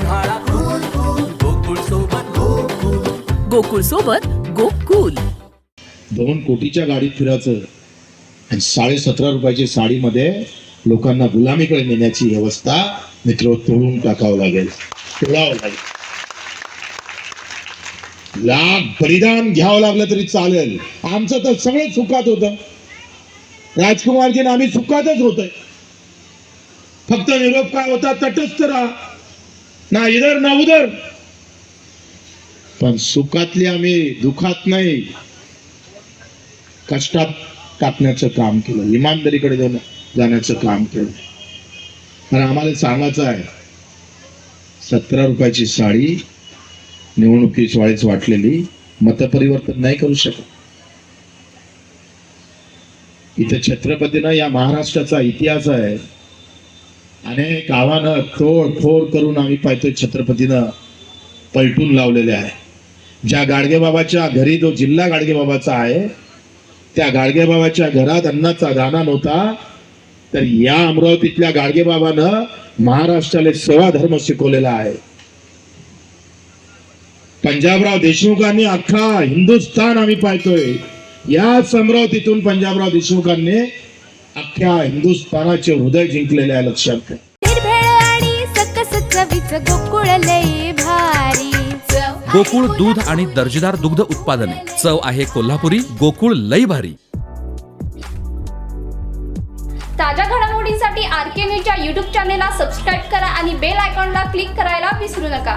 उन्हाळा गोकुळ सोबत गोकुल. गोकुळ सोबत गोकुल. दोन कोटीच्या गाडीत फिरायचं आणि साडे सतरा रुपयाची साडीमध्ये लोकांना गुलामीकडे नेण्याची व्यवस्था मित्र तोडून टाकावं लागेल. तोडावं लागेल. लाख बलिदान घ्यावं लागलं तरी चालेल. आमचं तर सगळं चुकात होत. राजकुमारजी आम्ही चुकातच होतोय. फक्त निरोप काय होता? तटस्थ राहा. ना इधर ना उधर. पण सुखातली आम्ही दुखात नाही. कष्टात टाकण्याचं काम केलं. इमानदारीकडे जाणं- जाण्याचं काम केलं. आणि आम्हाला सांगायचं आहे सतरा रुपयाची साडी निवडणुकीच वेळेस वाटलेली मतपरिवर्तन नाही करू शकत. इथं छत्रपतीनं या महाराष्ट्राचा इतिहास आहे. अनेक आव्हानं तोड करून आम्ही पाहतोय छत्रपतीनं पलटून लावलेले आहे. ज्या गाडगेबाबाच्या घरी जो जिल्हा गाडगेबाबाचा आहे त्या गाडगेबाबाच्या घरात अन्नाचा दाना नव्हता तर या अमरावतीतल्या गाडगेबाबानं महाराष्ट्राला सेवा धर्म शिकवलेला आहे. पंजाबराव देशमुखांनी अख्खा हिंदुस्थान आम्ही पाहतोय. याच अमरावतीतून पंजाबराव देशमुखांनी अख्ख्या हिंदुस्थानाचे हृदय जिंकलेले आहे लक्षात घ्या गोकुळ लई भारी. गोकुळ दूध आणि दर्जेदार दुग्ध उत्पादने. चव आहे कोल्हापुरी गोकुळ लई भारी. ताज्या घडामोडींसाठी आर के न्यूजच्या यूट्यूब चॅनेलला सबस्क्राईब करा आणि बेल आयकॉनला क्लिक करायला विसरू नका.